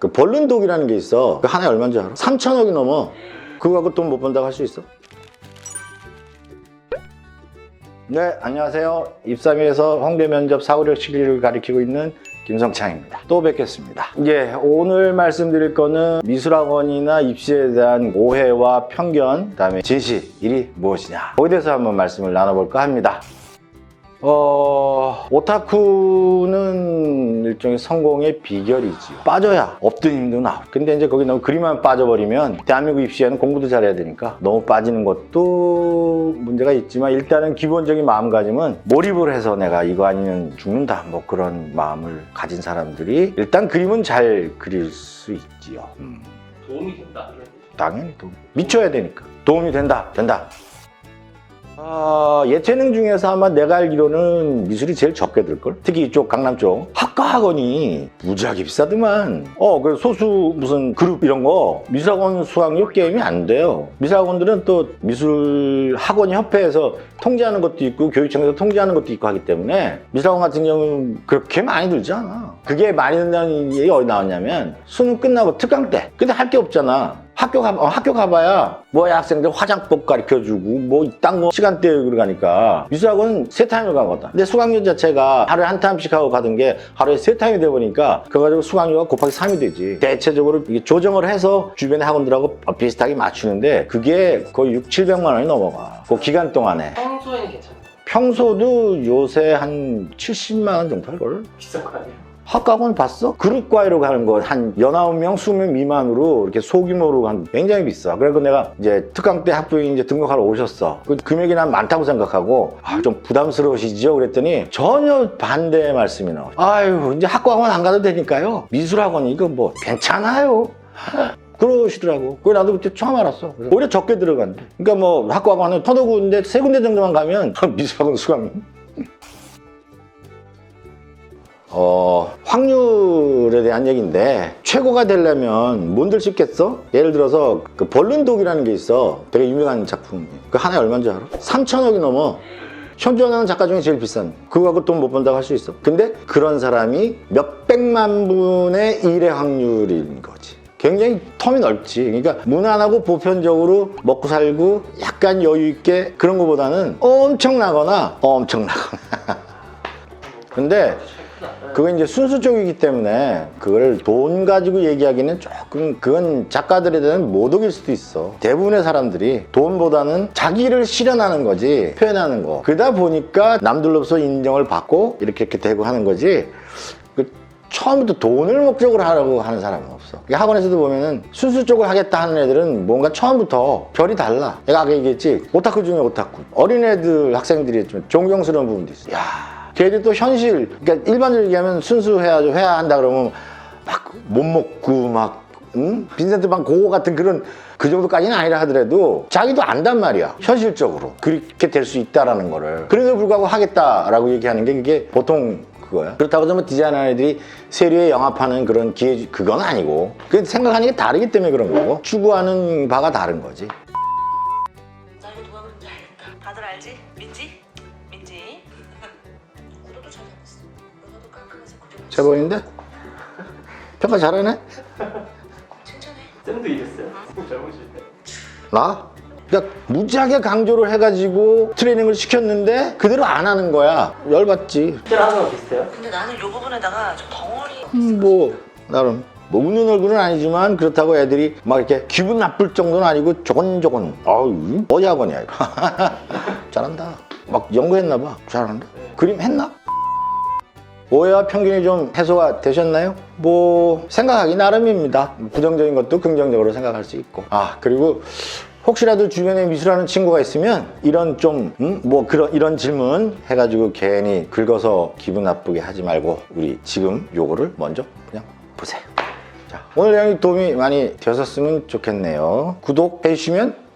그 벌룬독이라는 게 있어. 그 하나에 얼마인지 알아? 3천억이 넘어. 그거 갖고 돈 못 번다고 할 수 있어? 네, 안녕하세요. 입사미에서 홍대 면접 사고력 실기를 가리키고 있는 김성창입니다. 또 뵙겠습니다. 예, 오늘 말씀드릴 거는 미술학원이나 입시에 대한 오해와 편견, 그 다음에 진실, 일이 무엇이냐. 거기에 대해서 한번 말씀을 나눠볼까 합니다. 어, 오타쿠는 일종의 성공의 비결이지요. 빠져야 없던 힘도 나오. 근데 이제 거기 너무 그림만 빠져버리면 대한민국 입시에는 공부도 잘해야 되니까 너무 빠지는 것도 문제가 있지만 일단은 기본적인 마음가짐은 몰입을 해서 내가 이거 아니면 죽는다. 뭐 그런 마음을 가진 사람들이 일단 그림은 잘 그릴 수 있지요. 음, 도움이 된다. 당연히 도움. 미쳐야 되니까. 도움이 된다. 된다. 아, 예체능 중에서 아마 내가 알기로는 미술이 제일 적게 들걸? 특히 이쪽 강남 쪽. 학과 학원이 무지하게 비싸더만. 어, 그 소수 무슨 그룹 이런 거 미술학원 수강료 게임이 안 돼요. 미술학원들은 또 미술 학원 협회에서 통제하는 것도 있고 교육청에서 통제하는 것도 있고 하기 때문에 미술학원 같은 경우는 그렇게 많이 들지 않아. 그게 많이 든다는 얘기 어디 나왔냐면 수능 끝나고 특강 때. 근데 할 게 없잖아. 학교 가, 어, 학교 가봐야 뭐 학생들 화장법 가르쳐 주고 뭐 이딴 거 시간대에 가니까 미술학원은 세 타임을 가거든. 근데 수강료 자체가 하루에 한 타임씩 하고 가던 게 하루에 세 타임이 돼 보니까 그거 가지고 수강료가 곱하기 3이 되지. 대체적으로 이게 조정을 해서 주변의 학원들하고 비슷하게 맞추는데 그게 거의 6, 700만 원이 넘어가. 그 기간 동안에. 평소에는 괜찮아요. 평소도 요새 한 70만 원 정도 할걸? 비싼 거 아니에요? 학과학원 봤어? 그룹과외로 가는 거한 19명, 20명 미만으로 이렇게 소규모로 간 굉장히 비싸. 그래서 내가 이제 특강 때 학부형이 이제 등록하러 오셨어. 그 금액이 난 많다고 생각하고 아, 좀 부담스러우시죠? 그랬더니 전혀 반대의 말씀이 나와. 아유, 이제 학과학원 안 가도 되니까요. 미술학원 이거 뭐 괜찮아요. 그러시더라고. 그래 나도 그때 처음 알았어. 오히려 적게 들어간대. 그러니까 뭐 학과학원은 터너 군데 세 군데 정도만 가면 미술학원 수강이 어, 확률에 대한 얘기인데 최고가 되려면 뭔들 싶겠어? 예를 들어서 그 벌룬독이라는 게 있어. 되게 유명한 작품. 그 하나에 얼마인지 알아? 3천억이 넘어. 현존하는 작가 중에 제일 비싼. 그거 갖고 돈 못 번다고 할 수 있어. 근데 그런 사람이 몇백만 분의 일의 확률인 거지. 굉장히 텀이 넓지. 그러니까 무난하고 보편적으로 먹고 살고 약간 여유 있게 그런 거보다는 엄청나거나 엄청나거나. 근데 그건 이제 순수 쪽이기 때문에 그걸 돈 가지고 얘기하기는 조금 그건 작가들에 대한 모독일 수도 있어. 대부분의 사람들이 돈보다는 자기를 실현하는 거지 표현하는 거. 그러다 보니까 남들로서 인정을 받고 이렇게 이렇게 되고 하는 거지. 그 처음부터 돈을 목적으로 하라고 하는 사람은 없어. 학원에서도 보면은 순수 쪽을 하겠다 하는 애들은 뭔가 처음부터 별이 달라. 내가 아까 얘기했지. 오타쿠 중에 오타쿠. 어린애들 학생들이 좀 존경스러운 부분도 있어. 야 걔들 또 현실. 그러니까 일반적으로 얘기하면 순수 해야죠. 해야 한다 그러면 막 못 먹고 막 응? 빈센트 방 고고 같은 그런 그 정도까지는 아니라 하더라도 자기도 안단 말이야. 현실적으로 그렇게 될 수 있다라는 거를. 그래도 불구하고 하겠다라고 얘기하는 게 그게 보통 그거야. 그렇다고 해서 뭐 디자인하는 애들이 세류에 영합하는 그런 기회 그건 아니고 그 생각하는 게 다르기 때문에 그런 거고 추구하는 바가 다른 거지. 나 이거 누가 그런지 알겠다. 다들 알지? 민지? 민지. 잘. 제법인데 평가 잘하네. 쌤도 이랬어요? 잘못일 때. 나? 그러니까 무지하게 강조를 해가지고 트레이닝을 시켰는데 그대로 안 하는 거야. 열받지. 실제로 하는 거랑 비슷해요? 근데 나는 이 부분에다가 좀 덩어리. 음, 뭐 나름 뭐 웃는 얼굴은 아니지만 그렇다고 애들이 막 이렇게 기분 나쁠 정도는 아니고 조곤조곤 아유 어디 학원이야 이거 잘한다 막 연구했나 봐 잘한다 그림 했나? 오해와 편견이 좀 해소가 되셨나요? 뭐 생각하기 나름입니다 부정적인 것도 긍정적으로 생각할 수 있고 아 그리고 혹시라도 주변에 미술하는 친구가 있으면 이런 좀뭐 그런 이런 질문 해가지고 괜히 긁어서 기분 나쁘게 하지 말고 우리 지금 요거를 먼저 그냥 보세요. 자 오늘 내용이 도움이 많이 되셨으면 좋겠네요. 구독해 주시면